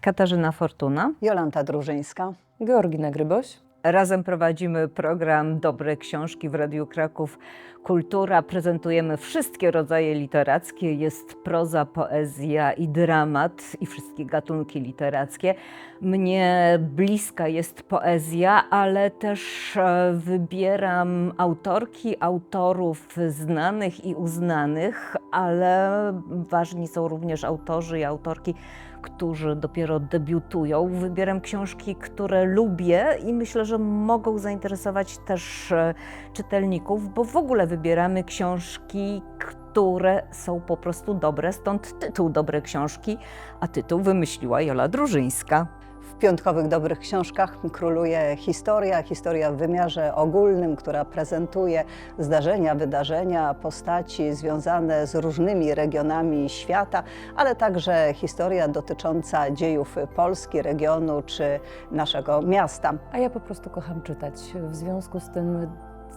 Katarzyna Fortuna. Jolanta Drużyńska. Georgina Gryboś. Razem prowadzimy program Dobre Książki w Radiu Kraków Kultura. Prezentujemy wszystkie rodzaje literackie. Jest proza, poezja i dramat i wszystkie gatunki literackie. Mnie bliska jest poezja, ale też e, wybieram autorki, autorów znanych i uznanych, ale ważni są również autorzy i autorki którzy dopiero debiutują. Wybieram książki, które lubię i myślę, że mogą zainteresować też e, czytelników, bo w ogóle wybieramy książki, które są po prostu dobre, stąd tytuł Dobre Książki, a tytuł wymyśliła Jola Drużyńska. W piątkowych dobrych książkach króluje historia, historia w wymiarze ogólnym, która prezentuje zdarzenia, wydarzenia, postaci związane z różnymi regionami świata, ale także historia dotycząca dziejów Polski, regionu czy naszego miasta. A ja po prostu kocham czytać. W związku z tym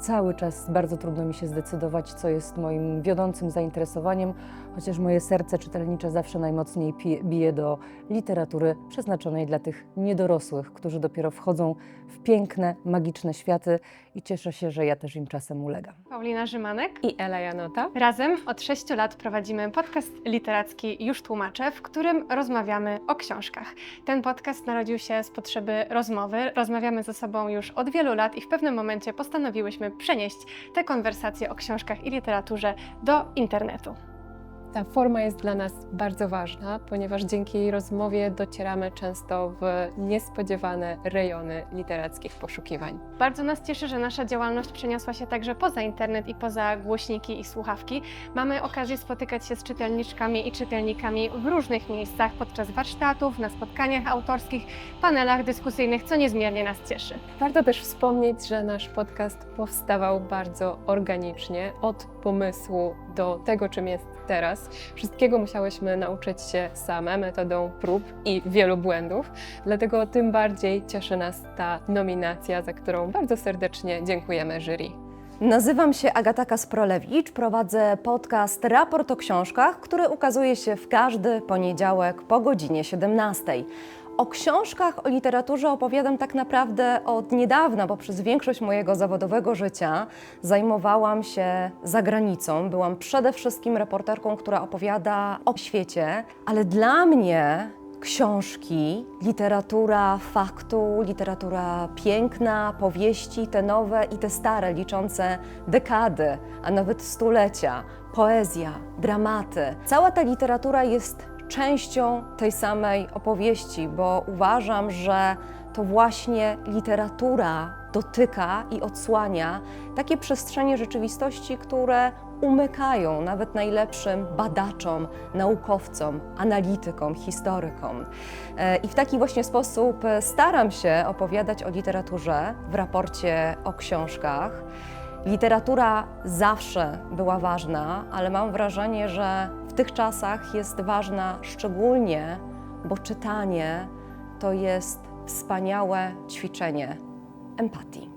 cały czas bardzo trudno mi się zdecydować, co jest moim wiodącym zainteresowaniem, chociaż moje serce czytelnicze zawsze najmocniej pije- bije do literatury przeznaczonej dla tych niedorosłych, którzy dopiero wchodzą w piękne, magiczne światy i cieszę się, że ja też im czasem ulegam. Paulina Rzymanek. i Ela Janota. Razem od 6 lat prowadzimy podcast literacki Już Tłumaczę, w którym rozmawiamy o książkach. Ten podcast narodził się z potrzeby rozmowy. Rozmawiamy ze sobą już od wielu lat i w pewnym momencie postanowiłyśmy przenieść te konwersacje o książkach i literaturze do internetu. Ta forma jest dla nas bardzo ważna, ponieważ dzięki jej rozmowie docieramy często w niespodziewane rejony literackich poszukiwań. Bardzo nas cieszy, że nasza działalność przeniosła się także poza internet i poza głośniki i słuchawki. Mamy okazję spotykać się z czytelniczkami i czytelnikami w różnych miejscach podczas warsztatów, na spotkaniach autorskich, panelach dyskusyjnych, co niezmiernie nas cieszy. Warto też wspomnieć, że nasz podcast powstawał bardzo organicznie, od pomysłu do tego, czym jest teraz. Wszystkiego musiałyśmy nauczyć się same metodą prób i wielu błędów, dlatego tym bardziej cieszy nas ta nominacja, za którą bardzo serdecznie dziękujemy jury. Nazywam się Agata Kasprolewicz, prowadzę podcast Raport o książkach, który ukazuje się w każdy poniedziałek po godzinie 17. O książkach, o literaturze opowiadam tak naprawdę od niedawna, bo przez większość mojego zawodowego życia zajmowałam się za granicą. Byłam przede wszystkim reporterką, która opowiada o świecie, ale dla mnie książki, literatura faktu, literatura piękna, powieści, te nowe i te stare, liczące dekady, a nawet stulecia, poezja, dramaty. Cała ta literatura jest częścią tej samej opowieści, bo uważam, że to właśnie literatura dotyka i odsłania takie przestrzenie rzeczywistości, które umykają nawet najlepszym badaczom, naukowcom, analitykom, historykom. E, I w taki właśnie sposób staram się opowiadać o literaturze w raporcie o książkach. Literatura zawsze była ważna, ale mam wrażenie, że w tych czasach jest ważna szczególnie, bo czytanie to jest wspaniałe ćwiczenie empatii.